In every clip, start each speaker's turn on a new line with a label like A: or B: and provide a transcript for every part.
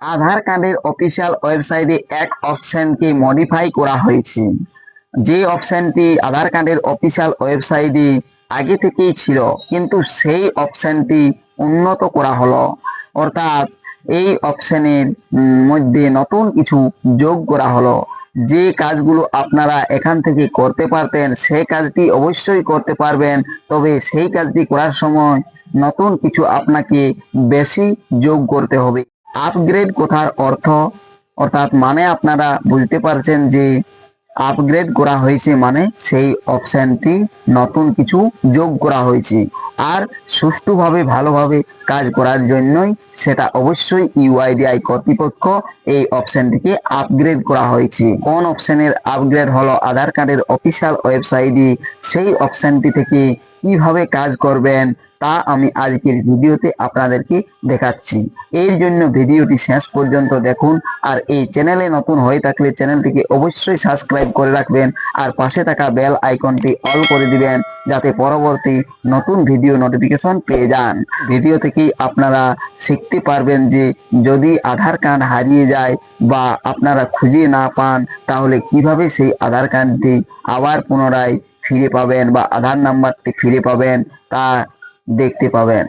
A: আধার কার্ডের অফিসিয়াল ওয়েবসাইটে এক অপশনকে মডিফাই করা হয়েছে। যে অপশনটি আধার কার্ডের অফিসিয়াল ওয়েবসাইটে আগে থেকেই ছিল, কিন্তু সেই অপশনটি উন্নত করা হলো। অর্থাৎ এই অপশনের মধ্যে নতুন কিছু যোগ করা হলো। যে কাজগুলো আপনারা এখান থেকে করতে পারতেন, সেই কাজটি অবশ্যই করতে পারবেন। তবে সেই কাজটি করার সময় নতুন কিছু আপনাকে বেশি যোগ করতে হবে। আপগ্রেড কথার অর্থ? অর্থাৎ মানে আপনারা বুঝতে পারছেন যে আপগ্রেড করা হয়েছে মানে সেই অপশনটি নতুন কিছু যোগ করা হয়েছে। আর সুষ্ঠুভাবে, ভালোভাবে কাজ করার জন্যই সেটা অবশ্যই ইউআইডিআই কর্তৃপক্ষ এই অপশনটিকে আপগ্রেড করা হয়েছে। কোন অপশনের আপগ্রেড হলো আধার কার্ডের অফিসিয়াল ওয়েবসাইটে সেই অপশনটি থেকে কীভাবে কাজ করবেন তা আমি আজকের ভিডিওতে আপনাদেরকে দেখাচ্ছি। এর জন্য ভিডিওটি শেষ পর্যন্ত দেখুন আর এই চ্যানেলে নতুন হয়ে থাকলে চ্যানেলটিকে অবশ্যই সাবস্ক্রাইব করে রাখবেন আর পাশে থাকা বেল আইকনটি অল করে দিবেন যাতে পরবর্তী নতুন ভিডিও নোটিফিকেশন পেয়ে যান। ভিডিও থেকেই আপনারা শিখতে পারবেন যে যদি আধার কার্ড হারিয়ে যায় বা আপনারা খুঁজে না পান, তাহলে কীভাবে সেই আধার কার্ডটি আবার পুনরায় ফিরে পাবেন বা আধার নাম্বারটি ফিরে পাবেন তা দেখতে পাবেন।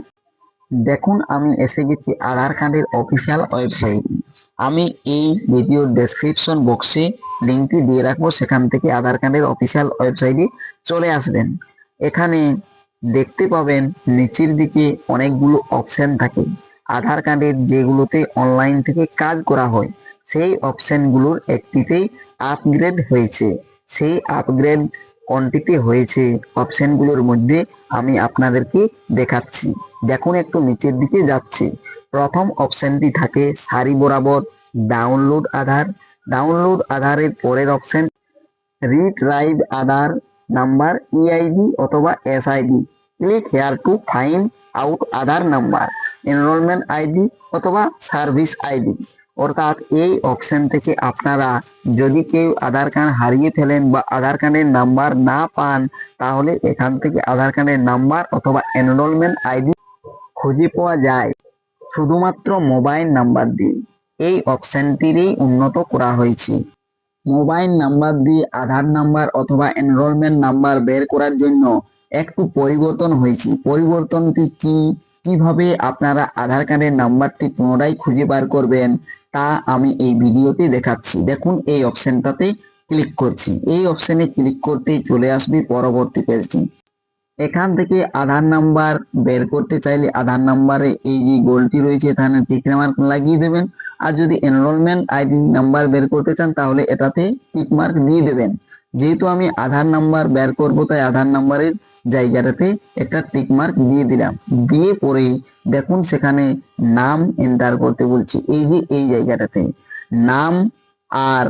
A: দেখুন, আমি এসে গেছি আধার কার্ডের অফিসিয়াল ওয়েবসাইট আমি এই ভিডিওর ডেসক্রিপশন বক্সে লিঙ্কটি দিয়ে রাখব, সেখান থেকে আধার কার্ডের অফিসিয়াল ওয়েবসাইটে চলে আসবেন। এখানে দেখতে পাবেন নিচের দিকে অনেকগুলো অপশন থাকে। আধার কার্ডের যেগুলোতে অনলাইন থেকে কাজ করা হয়, সেই অপশনগুলোর একটিতেই আপগ্রেড হয়েছে। সেই আপগ্রেড কোনটিতে হয়েছে অপশনগুলোর মধ্যে আমি আপনাদেরকে দেখাচ্ছি। দেখুন একটু নিচের দিকে যাচ্ছি। প্রথম অপশনটি থাকে সারি বরাবর ডাউনলোড আধার ডাউনলোড আধারের পরের option retrieve Aadhaar number EID অথবা SID click here to find out Aadhaar number enrolment ID অথবা সার্ভিস আইডি অর্থাৎ এই অপশন থেকে আপনারা যদি কেউ আধার কার্ড হারিয়ে ফেলেন বা আধার কার্ডের নাম্বার না পান, তাহলে এখান থেকে আধার কার্ডের নাম্বার অথবা এনরোলমেন্ট আইডি খুঁজে পাওয়া যায়। শুধুমাত্র মোবাইল নাম্বার দিয়ে এই অপশনটিরই উন্নত করা হয়েছে। মোবাইল নাম্বার দিয়ে আধার নাম্বার অথবা এনরোলমেন্ট নাম্বার বের করার জন্য একটু পরিবর্তন হয়েছে। পরিবর্তনটি কি? কীভাবে আপনারা আধার কার্ডের নাম্বারটি পুনরায় খুঁজে বার করবেন? তা আমি এই ভিডিওতে দেখাচ্ছি। দেখুন এই অপশনটাতে ক্লিক করছি। এই অপশনে ক্লিক করতেই চলে আসবে পরবর্তী পেজটি এখান থেকে আধার নাম্বার বের করতে চাইলে আধার নাম্বারে এই যে গোলটি রয়েছে, এখানে টিক মার্ক লাগিয়ে দেবেন। আর যদি এনরোলমেন্ট আইডি নাম্বার বের করতে চান, তাহলে এটাতে টিক মার্ক দিয়ে দেবেন। যেহেতু আমি আধার নাম্বার বের করব, তাই আধার নাম্বারের জায়গাটাতে একটা টিক মার্ক দিয়ে দিলাম। দিয়ে পরে দেখুন সেখানে নাম এন্টার করতে বলছি। এই যে এই জায়গাটাতে নাম আর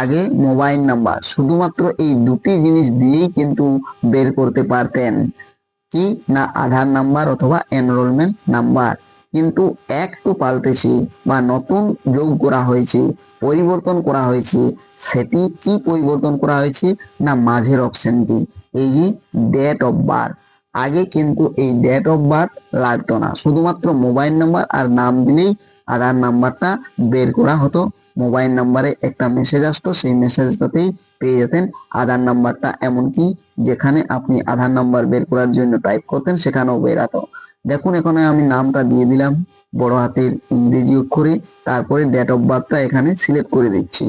A: আগে মোবাইল নাম্বার শুধুমাত্র এই দুটি জিনিস দিয়েই কিন্তু বের করতে পারতেন। কি না আধার নাম্বার অথবা এনরোলমেন্ট নাম্বার কিন্তু একটু পাল্টেছে বা নতুন যোগ করা হয়েছে, পরিবর্তন করা হয়েছে, সেটি কি পরিবর্তন করা হয়েছে না মাঝের অপশনটি এই ডেট অফ বার্থ আগে কিন্তু এই ডেট অফ বার্থ লাগতো না। শুধুমাত্র মোবাইল নাম্বার আর নাম দিলেই আধার নাম্বারটা বের করা হতো। মোবাইল নাম্বারে একটা মেসেজ আসতো, সেই মেসেজটাতেই পেয়ে যেতেন আধার নাম্বারটা। এমনকি যেখানে আপনি আধার নাম্বার বের করার জন্য টাইপ করতেন, সেখানেও বেরাতো। দেখুন, এখানে আমি নামটা দিয়ে দিলাম। বড় হাতের ইংরেজি অক্ষরে। তারপরে ডেট অফ বার্থটা এখানে সিলেক্ট করে দিচ্ছি।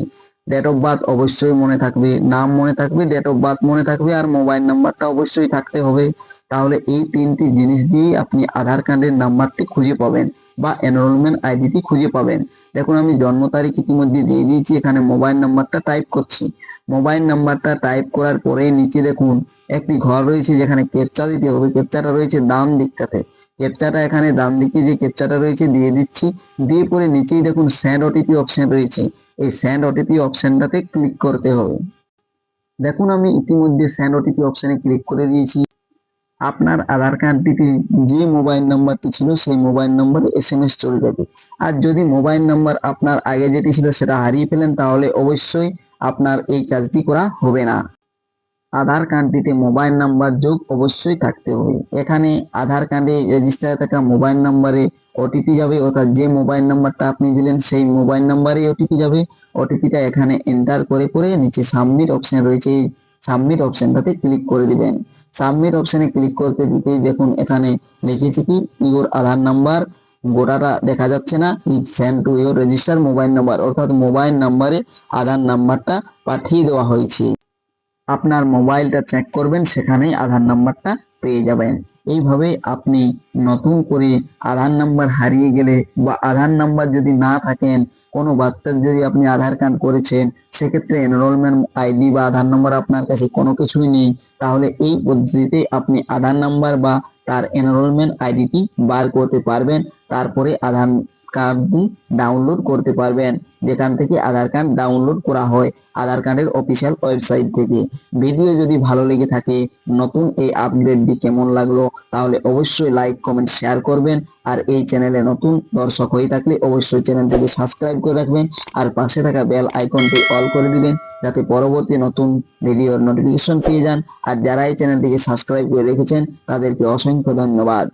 A: ডেট অফ বার্থ অবশ্যই মনে থাকবে, নাম মনে থাকবে ডেট অফ বার্থ মনে থাকবে আর মোবাইল নাম্বারটা অবশ্যই থাকতে হবে। তাহলে এই তিনটি জিনিস দিয়ে আপনি আধার কার্ডের নাম্বারটি খুঁজে পাবেন বা এনরোলমেন্ট আইডিটি খুঁজে পাবেন। দেখুন, আমি জন্ম তারিখ ইতিমধ্যে দিয়ে দিয়েছি, এখানে মোবাইল নাম্বারটা টাইপ করছি। মোবাইল নাম্বারটা টাইপ করার পরে নিচে দেখুন, একটি ঘর রয়েছে যেখানে ক্যাপচা দিতে হবে। ক্যাপচাটা রয়েছে ডান দিকটাতে। ক্যাপচাটা এখানে ডান দিকে যে ক্যাপচাটা রয়েছে, দিয়ে দিচ্ছি। দিয়ে পরে নিচেই দেখুন স্যান্ড ওটিপি অপশন রয়েছে। এই স্যান্ড ওটিপি অপশনটাতে ক্লিক করতে হবে। দেখুন, আমি ইতিমধ্যে স্যান্ড ওটিপি অপশনে ক্লিক করে দিয়েছি। আপনার আধার কার্ডটিতে যে মোবাইল নাম্বারটি ছিল, সেই মোবাইল নাম্বারে এস এম এস চলে যাবে। আর যদি মোবাইল নাম্বার আপনার আগে যেটি ছিল, সেটা হারিয়ে ফেলেন, তাহলে অবশ্যই আপনার এই কাজটি করা হবে না। আধার কার্ডটিতে মোবাইল নাম্বার যোগ অবশ্যই থাকতে হবে। এখানে আধার কার্ডে রেজিস্টার থাকা মোবাইল নাম্বারে ওটিপি যাবে, অর্থাৎ যে মোবাইল নাম্বারটা আপনি দিলেন সেই মোবাইল নাম্বারেই ওটিপি যাবে। ওটিপিটা এখানে এন্টার করে করে নিচে সাবমিট অপশন রয়েছে। সাবমিট অপশনটাতে ক্লিক করে দিবেন। সাবমিট অপশনে ক্লিক করতে দিতেই দেখুন এখানে লিখেছে কি ইওর আধার নাম্বার গোটাটা দেখা যাচ্ছে না it send to your register mobile number. অর্থাৎ মোবাইল নাম্বারে আধার নাম্বারটা পাঠিয়ে দেওয়া হয়েছে। আপনার মোবাইলটা চেক করবেন, সেখানেই আধার নাম্বারটা পেয়ে যাবেন। এইভাবে আপনি নতুন করে আধার নাম্বার হারিয়ে গেলে বা আধার নাম্বার যদি না থাকেন, কোনো বাচ্চার যদি আপনি আধার কার্ড করেছেন, সেক্ষেত্রে এনরোলমেন্ট আইডি বা আধার নাম্বার আপনার কাছে কোনো কিছুই নেই। তাহলে এই পদ্ধতিতে আপনি আধার নাম্বার বা তার এনরোলমেন্ট আইডিটি বার করতে পারবেন। তারপরে আধার কার্ডটি ডাউনলোড করতে পারবেন। যেখান থেকে আধার কার্ড ডাউনলোড করা হয় আধার কার্ডের অফিসিয়াল ওয়েবসাইট থেকে। ভিডিও যদি ভালো লেগে থাকে, নতুন এই আপডেটটি কেমন লাগল, তাহলে অবশ্যই লাইক কমেন্ট শেয়ার করবেন। আর এই চ্যানেলে নতুন দর্শক হয়ে থাকলে অবশ্যই চ্যানেলটিকে সাবস্ক্রাইব করে রাখবেন। আর পাশে থাকা বেল আইকনটি অল করে দিবেন, যাতে পরবর্তী নতুন ভিডিওর নোটিফিকেশন পেয়ে যান। আর যারা এই চ্যানেলটিকে সাবস্ক্রাইব করে রেখেছেন, তাদেরকে অসংখ্য ধন্যবাদ।